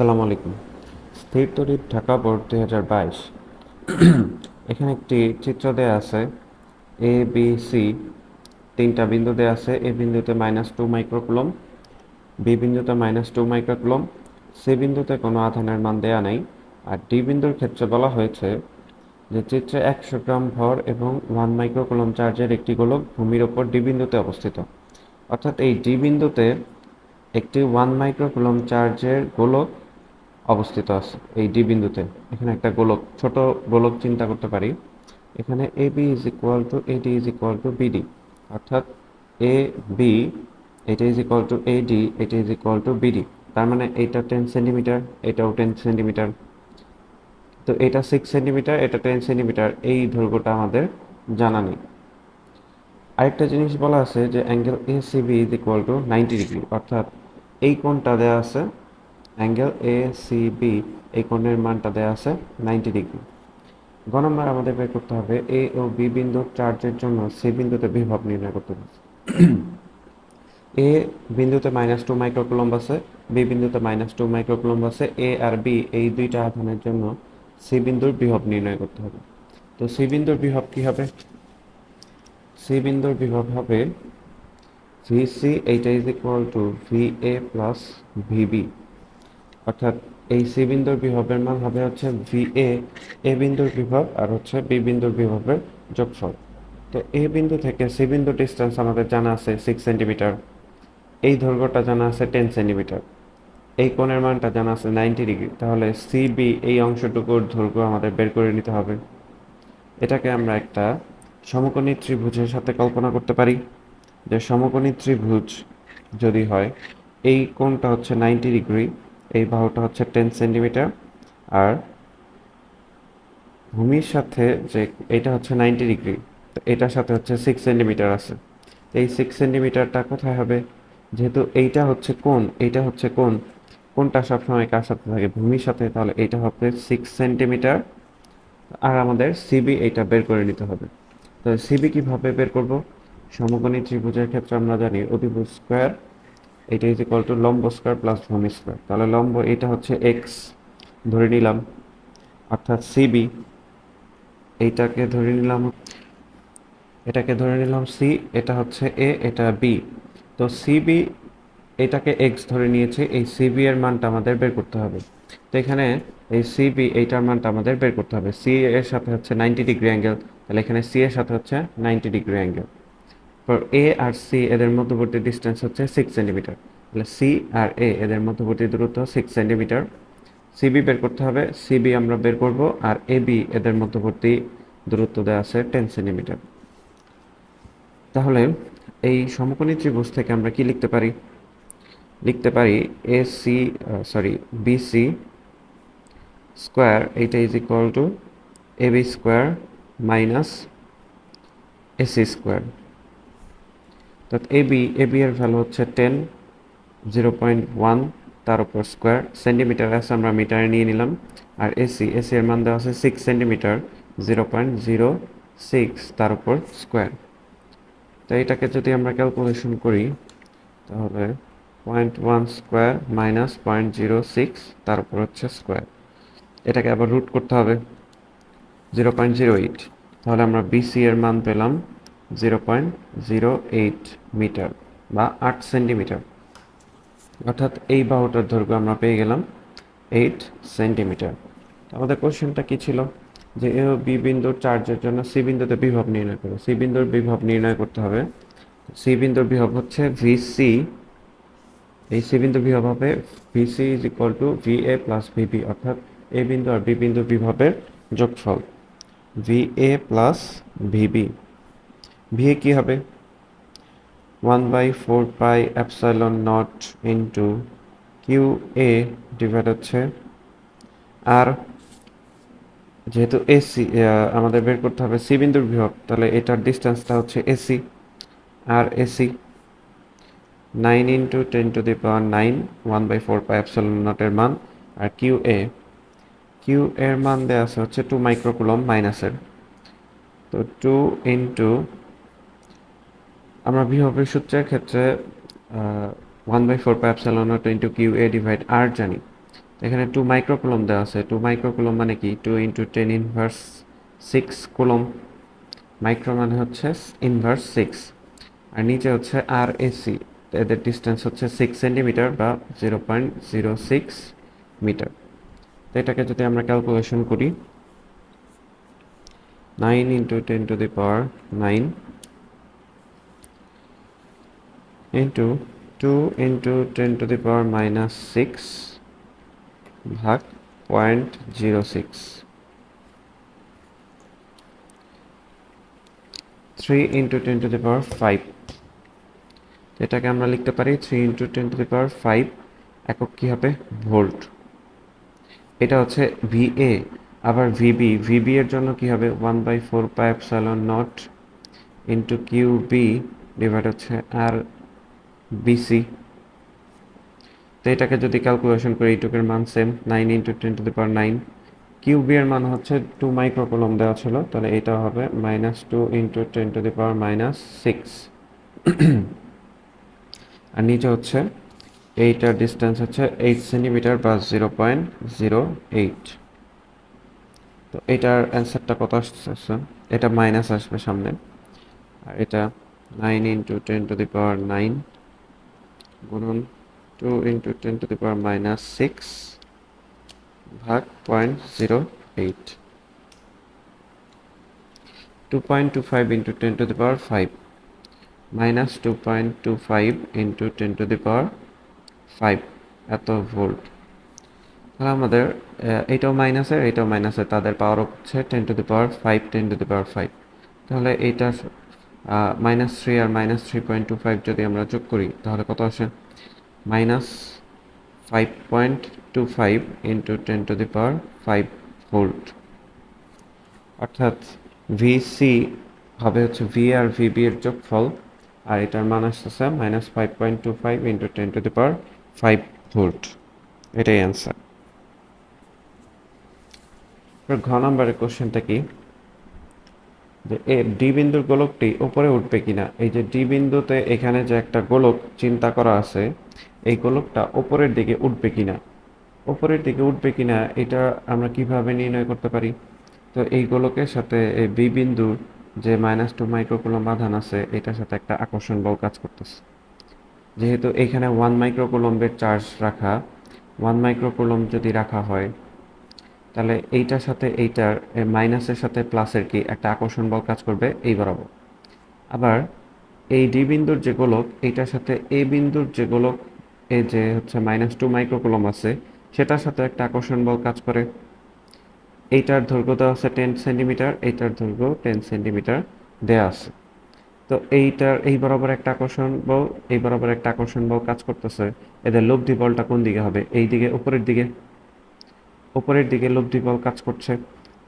আসসালামু আলাইকুম। স্থির তড়িৎ ঢাকা বোর্ড দুই হাজার বাইশ। এখানে একটি চিত্র দেয়া আছে এ বি সি তিনটা বিন্দু দেয়া আছে এ বিন্দুতে মাইনাস টু মাইক্রোকুলম বি বিন্দুতে মাইনাস টু মাইক্রোকুলম সি বিন্দুতে কোনো আধানের মান দেয়া নেই। আর ডি বিন্দুর ক্ষেত্রে বলা হয়েছে যে চিত্রে একশো গ্রাম ভর এবং ওয়ান মাইক্রোকুলম চার্জের একটি গোলক ভূমির ওপর ডি বিন্দুতে অবস্থিত। অর্থাৎ এই ডি বিন্দুতে একটি ওয়ান মাইক্রোকুলম চার্জের গোলক অবস্থিত আছে, এই ডি বিন্দুতে। এখানে একটা গোলক, ছোট গোলক চিন্তা করতে পারি। এখানে A B is equal to A D is equal to BD অর্থাৎ এ বি, এটা is equal to A D, এটা ইজ ইকুয়াল টু বিডি তার মানে এইটা টেন সেন্টিমিটার, এটাও টেন সেন্টিমিটার। তো এটা সিক্স সেন্টিমিটার, এটা টেন সেন্টিমিটার, এই দৈর্ঘ্যটা আমাদের জানা নেই। আরেকটা জিনিস বলা আছে যে angle A CB is equal to ninety degree, অর্থাৎ এই কোণটা দেওয়া আছে অ্যাঙ্গেল এ সি বি এই কোণের মানটা দেওয়া আছে নাইনটি ডিগ্রি গ নম্বর আমাদের বের করতে হবে এ ও বি বিন্দুর চার্জের জন্য সি বিন্দুতে বিভব নির্ণয় করতে হবে। এ বিন্দুতে মাইনাস টু মাইক্রোকুলম্ব আছে বি বিন্দুতে মাইনাস টু মাইক্রোকুলম্ব আছে এ আর বি এই দুইটা আধানের জন্য সি বিন্দুর বিভব নির্ণয় করতে হবে। তো সি বিন্দুর বিভব কি হবে? সি বিন্দুর বিভব হবে ভিসি এইটা is equal to V A plus VB অর্থাৎ এই সি বিন্দুর বিভবের মান হবে হচ্ছে ভি এ এ বিন্দুর বিভব আর হচ্ছে বি বিন্দুর বিভবের যোগফল। তো এ বিন্দু থেকে সি বিন্দু ডিস্টেন্স আমাদের জানা আছে সিক্স সেন্টিমিটার এই দৈর্ঘ্যটা জানা আছে টেন সেন্টিমিটার এই কোণের মানটা জানা আছে নাইনটি ডিগ্রি তাহলে সি বি এই অংশটুকুর দৈর্ঘ্য আমাদের বের করে নিতে হবে। এটাকে আমরা একটা সমকোণী ত্রিভুজের সাথে কল্পনা করতে পারি। যে সমকোণী ত্রিভুজ যদি হয়, এই কোণটা হচ্ছে নাইনটি ডিগ্রি এই বাহুটা হচ্ছে টেন সেন্টিমিটার আর ভূমির সাথে যে এটা হচ্ছে নাইনটি ডিগ্রি এটার সাথে হচ্ছে সিক্স সেন্টিমিটার আছে। এই সিক্স সেন্টিমিটারটা কোথায় হবে? যেহেতু এইটা হচ্ছে কোন এইটা হচ্ছে কোন কোনটা সবসময় কার সাথে থাকে? ভূমির সাথে, তাহলে এইটা হবে সিক্স সেন্টিমিটার আর আমাদের সিবি এইটা বের করে নিতে হবে। তো সিবি কীভাবে বের করব? সমকোণী ত্রিভুজের ক্ষেত্রে আমরা জানি অতিভুজ স্কোয়ার এটা ইজ ইকুয়াল টু লম্ব স্কোয়ার প্লাস ভূমি স্কোয়ার তাহলে লম্ব এটা হচ্ছে এক্স ধরে নিলাম, অর্থাৎ সিবি এইটাকে ধরে নিলাম, এটাকে ধরে নিলাম সি এটা হচ্ছে এ এটা বি তো সিবি এটাকে এক্স ধরে নিয়েছে, এই সিবি এর মানটা আমাদের বের করতে হবে। তো এখানে এই সিবি এইটার মানটা আমাদের বের করতে হবে। সি এর সাথে হচ্ছে নাইনটি ডিগ্রি অ্যাঙ্গেল তাহলে এখানে সি এর সাথে হচ্ছে নাইনটি ডিগ্রি অ্যাঙ্গেল এ আর সি এদের মধ্যবর্তী ডিস্টেন্স হচ্ছে সিক্স সেন্টিমিটার তাহলে সি আর এ এদের মধ্যবর্তী দূরত্ব সিক্স সেন্টিমিটার সিবি বের করতে হবে। সিবি আমরা বের করব আর এ বি এদের মধ্যবর্তী দূরত্ব দেওয়া আছে টেন সেন্টিমিটার তাহলে এই সমকোণী ত্রিভুজ থেকে আমরা কি লিখতে পারি? লিখতে পারি A C sorry BC square এইটা is equal to A B square minus AC square অর্থাৎ এ বি এ বি এর ভ্যালু হচ্ছে টেন জিরো পয়েন্ট ওয়ান তার উপর স্কোয়ার সেন্টিমিটার আছে আমরা মিটারে নিয়ে নিলাম। আর এসি এসি এর মান দেওয়া আছে six centimetre zero point zero six তার উপর স্কোয়ার তো এটাকে যদি আমরা ক্যালকুলেশন করি, তাহলে point one square minus point zero six তার উপর হচ্ছে স্কোয়ার এটাকে আবার রুট করতে হবে জিরো পয়েন্ট জিরো এইট তাহলে আমরা বিসি এর মান পেলাম zero point zero eight metre বা আট সেন্টিমিটার। অর্থাৎ এই বাহুটার দৈর্ঘ্য আমরা পেয়ে গেলাম এইট সেন্টিমিটার। আমাদের কোশ্চেনটা কি ছিল? যে এ ও বি বিন্দুর চার্জের জন্য সি বিন্দুতে বিভব নির্ণয় করো। সি বিন্দুর বিভব নির্ণয় করতে হবে। সি বিন্দুর বিভব হচ্ছে ভিসি। এই সি বিন্দু বিভব হবে VC is equal to V A plus VB অর্থাৎ এ বিন্দু আর বি বিন্দু বিভবের যোগফল। V A plus VB V A কী হবে? One by four pi epsilon naught into Q A divide হচ্ছে আর যেহেতু এসি আমাদের বের করতে হবে সি বিন্দুর বিভব, তাহলে এটার ডিস্টেন্সটা হচ্ছে AC R AC nine into ten to the power nine one by four pi epsilon নটের মান, আর কিউ এ কিউ এর মান দেওয়া আছে হচ্ছে টু মাইক্রোকুলম মাইনাসের তো টু ইন্টু আমরা বিভবের সূত্রের ক্ষেত্রে one by four pi epsilon naught into Q A divide আর জানি। এখানে টু মাইক্রোকুলম দেওয়া আছে। টু মাইক্রোকুলম মানে কি? Two into ten inverse six coulomb micro মানে হচ্ছে ইনভার্স সিক্স আর নিচে হচ্ছে আর এসি এদের ডিস্টেন্স হচ্ছে সিক্স সেন্টিমিটার বা zero point zero six metre তো এটাকে যদি আমরা ক্যালকুলেশন করি nine into ten to the power nine into two into ten to the power minus six ভাগ point zero six three into ten to the power five এটাকে আমরা লিখতে পারি three into ten to the power five একক কী হবে? Volt. এটা হচ্ছে ভিএ আবার ভিবি ভিবি এর জন্য কি হবে? One by four pi epsilon naught into Q B divide হচ্ছে আর বিসি তো এটাকে যদি ক্যালকুলেশন করি, এইটুকের মান same nine into ten to the power nine QB এর মান হচ্ছে টু মাইক্রোকুলম দেওয়া ছিল, তাহলে এটা হবে minus two into ten to the power minus six আর নিচে হচ্ছে, এইটার ডিস্টেন্স হচ্ছে এইট সেন্টিমিটার বা জিরো পয়েন্ট জিরো এইট তো এটার অ্যান্সারটা কত আসছে এটা মাইনাস আসবে সামনে। আর এটা nine into ten to the power nine গুণন two into ten to the power minus six ভাগ point zero eight two point two five into ten to the power five minus two point two five into ten to the power five এত volt তাহলে আমাদের এইটাও মাইনাসের এইটাও মাইনাসের তাদের power হচ্ছে ten to the power five ten to the power five তাহলে এইটা মাইনাস থ্রি আর minus three point two five যদি আমরা যোগ করি, তাহলে কত আসে? Minus five point two five into ten to the power five volt অর্থাৎ ভিসি হবে হচ্ছে ভি আর ভিবি এর যোগফল, আর এটার মান আসতেছে minus five point two five into ten to the power five volt এটাই অ্যান্সার ঘ নম্বরের কোশ্চেনটা কি? যে এ ডি বিন্দুর গোলকটি উপরে উঠবে কিনা। এই যে ডি বিন্দুতে এখানে যে একটা গোলক চিন্তা করা আছে, এই গোলকটা উপরের দিকে উঠবে কিনা। উপরের দিকে উঠবে কিনা, এটা আমরা কীভাবে নির্ণয় করতে পারি? তো এই গোলকের সাথে এই বি বিন্দুর যে মাইনাস টু মাইক্রোকুলম আধান আছে, এটার সাথে একটা আকর্ষণ বল কাজ করতেছে। যেহেতু এখানে ওয়ান মাইক্রোকুলম্বের চার্জ রাখা ওয়ান মাইক্রোকুলম যদি রাখা হয় তাহলে এইটার সাথে এইটার মাইনাসের সাথে প্লাসের কি একটা আকর্ষণ বল কাজ করবে? এই বরাবর। আবার এই ডি বিন্দুর যে গোলক, এইটার সাথে এ বিন্দুর যে গোলক এই যে হচ্ছে মাইনাস টু মাইক্রোকুলম আছে, সেটার সাথে একটা আকর্ষণ বল কাজ করে। এইটার দৈর্ঘ্য দেওয়া আছে টেন সেন্টিমিটার, এইটার দৈর্ঘ্য টেন সেন্টিমিটার দেওয়া আছে। তো এইটার, এই বরাবর একটা আকর্ষণ বল, এই বরাবর একটা আকর্ষণ বল কাজ করতেছে। এদের লব্ধি বলটা কোন দিকে হবে? এই দিকে, উপরের দিকে? উপরের দিকে লব্ধি বল কাজ করছে।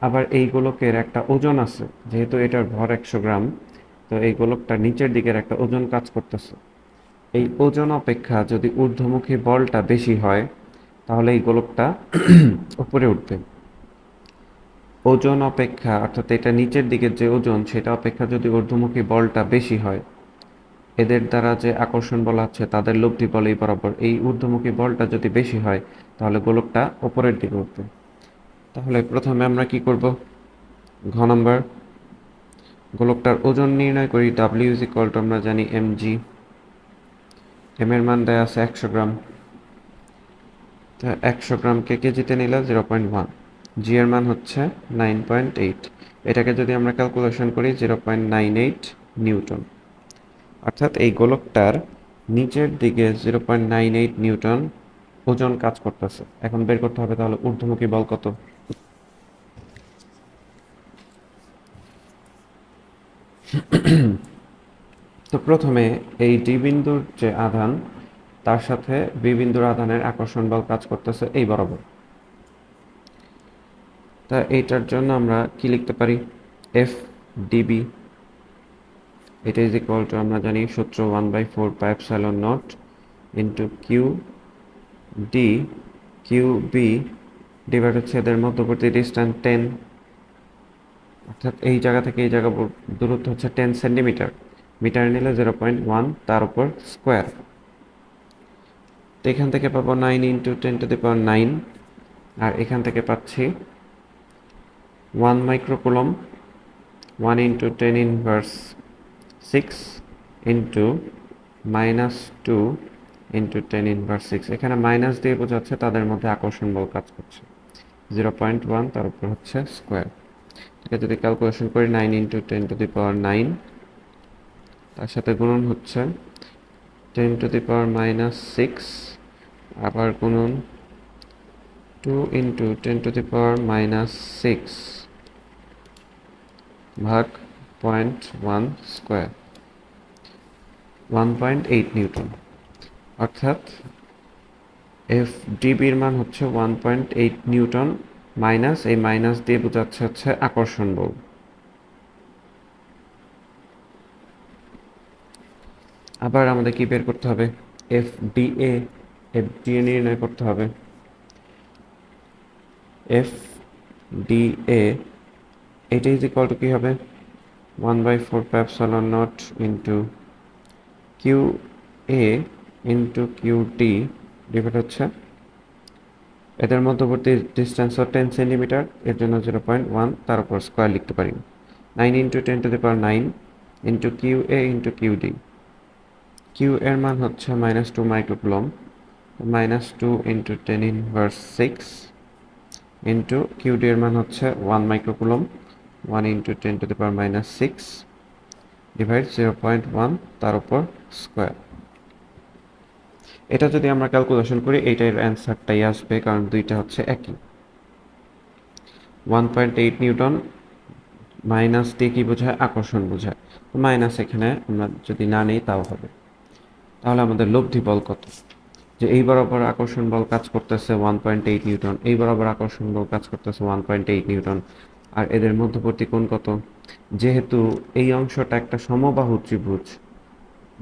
আবার এই গোলকের একটা ওজন আছে, যেহেতু এটার ভর একশো গ্রাম, তো এই গোলকটা নিচের দিকের একটা ওজন কাজ করতেছে। এই ওজন অপেক্ষা যদি ঊর্ধ্বমুখী বলটা বেশি হয়, তাহলে এই গোলকটা উপরে উঠবে। ওজন অপেক্ষা, অর্থাৎ এটা নিচের দিকের যে ওজন, সেটা অপেক্ষা যদি ঊর্ধ্বমুখী বলটা বেশি হয় এদের দ্বারা যে আকর্ষণ বল আছে, তাদের লব্ধি বলেই বরাবর। এই ঊর্ধ্বমুখী বলটা যদি বেশি হয়, তাহলে গোলকটা ওপরের দিকে উঠবে। তাহলে প্রথমে আমরা কি করব? ঘ নম্বর। গোলকটার ওজন নির্ণয় করি ডাব্লিউ ইজ ইকুয়াল টু আমরা জানি এম জি এম এর মান দেয়া আছে একশো গ্রাম। একশো গ্রামকে কেজিতে নিলে জিরো পয়েন্ট ওয়ান। জি এর মান হচ্ছে নাইন পয়েন্ট এইট। এটাকে যদি আমরা ক্যালকুলেশন করি, zero point nine eight newton. অর্থাৎ এই গোলকটার নিচের দিকে zero point nine eight newton ওজন কাজ করতেছে। এখন বের করতে হবে তাহলে ঊর্ধ্বমুখী বল কত? তো প্রথমে এই ডি বিন্দুর যে আধান, তার সাথে বি বিন্দুর আধানের আকর্ষণ বল কাজ করতেছে এই বরাবর। তা এইটার জন্য আমরা কি লিখতে পারি? এফ ডিবি এটা ইজ ইকুয়াল টু আমরা জানি, সূত্র one by four pi epsilon naught into Q D Q B divide হচ্ছে এদের মধ্যবর্তী ডিস্টেন্স টেন অর্থাৎ এই জায়গা থেকে এই জায়গা দূরত্ব হচ্ছে টেন সেন্টিমিটার মিটার নিলে জিরো পয়েন্ট ওয়ান তার উপর স্কোয়ার তো এখান থেকে পাবো nine into ten to the power nine আর এখান থেকে পাচ্ছি one microcoulomb one into ten inverse six into minus two into ten inverse six এখানে মাইনাস দিয়ে বোঝাচ্ছে তাদের মধ্যে আকর্ষণ বল কাজ করছে। জিরো পয়েন্ট ওয়ান তার উপর হচ্ছে স্কোয়ার এটা যদি ক্যালকুলেশন করি nine into ten to the power nine তার সাথে গুণন হচ্ছে ten to the power minus six আবার গুণন two into ten to the power minus six ভাগ point one square one point eight newton. অর্থাৎ এফ ডিবির মান হচ্ছে one point eight newton minus এই মাইনাস দিয়ে বোঝাচ্ছে হচ্ছে আকর্ষণ বল। আবার আমাদের কি বের করতে হবে? F D A, F D A নির্ণয় করতে হবে। এফ ডি এ, এটা ইজ ইকুয়াল টু কী হবে? One by four pi epsilon naught into Q A into Q D divide হচ্ছে এদের মধ্যবর্তী ডিস্টেন্স হল টেন সেন্টিমিটার এর জন্য জিরো পয়েন্ট ওয়ান তার উপর স্কোয়ার লিখতে পারি। Nine into ten to the power nine into Q A into Q D Q এর মান হচ্ছে minus two microcoulomb minus two into ten inverse six into Q D এর মান হচ্ছে one microcoulomb one into ten to the power minus six divide zero point one তার উপর square এটা যদি আমরা ক্যালকুলেশন করি, এইটার অ্যান্সারটাই আসবে, কারণ দুইটা হচ্ছে একই। One point eight newton minus দিয়ে কী বোঝায়? আকর্ষণ বোঝায়। তো মাইনাস এখানে আমরা যদি না নিই, তাও হবে। তাহলে আমাদের লব্ধি বল কত? যে এই বরাবর আকর্ষণ বল কাজ করতেছে ওয়ান পয়েন্ট এইট নিউটন এই বরাবর আকর্ষণ বল কাজ করতেছে ওয়ান পয়েন্ট এইট নিউটন আর এদের মধ্যবর্তী কোণ কত? যেহেতু এই অংশটা একটা সমবাহু ত্রিভুজ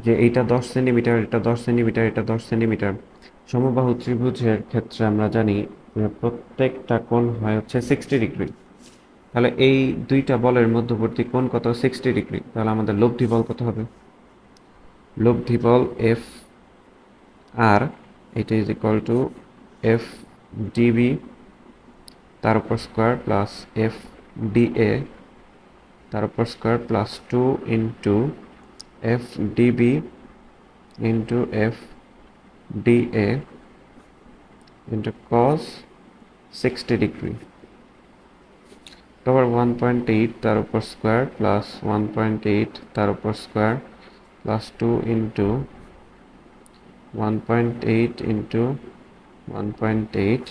যে এইটা দশ সেন্টিমিটার, এটা দশ সেন্টিমিটার, এটা দশ সেন্টিমিটার। সমবাহু ত্রিভুজের ক্ষেত্রে আমরা জানি প্রত্যেকটা কোণ হয় হচ্ছে সিক্সটি ডিগ্রি তাহলে এই দুইটা বলের মধ্যবর্তী কোণ কত? সিক্সটি ডিগ্রি তাহলে আমাদের লব্ধি বল কত হবে? লব্ধি বল এফ আর এটা is equal to F DB তার উপর স্কোয়ার প্লাস এফ ডিএ তার উপর square plus two into F DB into F DA into cos sixty degree তারপর ওয়ান পয়েন্ট এইট তার উপর square plus one point eight তার উপর square plus two into one point eight into one point eight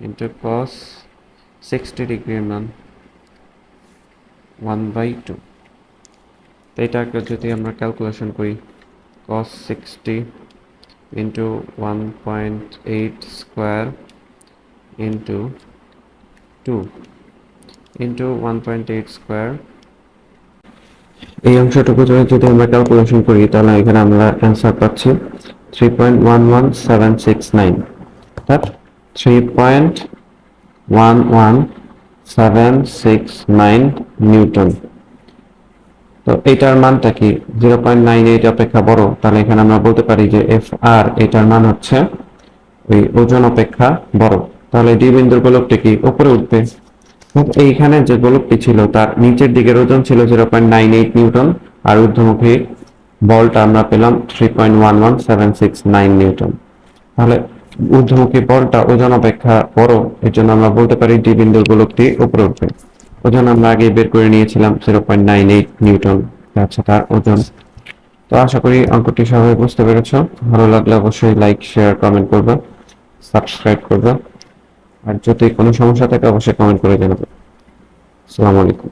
into cos sixty ডিগ্রির মান one by two তো এটাকে যদি আমরা ক্যালকুলেশন করি cos sixty into one point eight square into two into one point eight square এই অংশটুকু যদি আমরা ক্যালকুলেশন করি, তাহলে এখানে আমরা অ্যান্সার পাচ্ছি three point one one seven six nine অর্থাৎ three point one one seven six nine newton. তো এইটার মানটা কি? জিরো পয়েন্ট নাইন এইট অপেক্ষা বড়? তাহলে এখানে আমরা বলতে পারি যে এফ আর এটার মান হচ্ছে ওই ওজন অপেক্ষা বড়। তাহলে ডি বিন্দুর গোলকটি কি? উপরে উঠবে। এইখানে যে গোলকটি ছিল, তার নিচের দিকের ওজন ছিল zero point nine eight newton. আর ঊর্ধ্বমুখী বলটা আমরা পেলাম three point one one seven six nine newton. তাহলে ঊর্ধ্বমুখী বলটা ওজন অপেক্ষা বড়, এর জন্য আমরা বলতে পারি ডি বিন্দুর গোলকটি উপরে উঠবে। ওজন আমরা আগে বের করে নিয়েছিলাম zero point nine eight newton. আচ্ছা তার ওজন। তো আশা করি অঙ্কটি সবাই বুঝতে পেরেছ। ভালো লাগলে অবশ্যই লাইক শেয়ার কমেন্ট করবে সাবস্ক্রাইব করবে। আর যদি কোনো সমস্যা থাকে, অবশ্যই কমেন্ট করে জানাবে। আসসালামু আলাইকুম।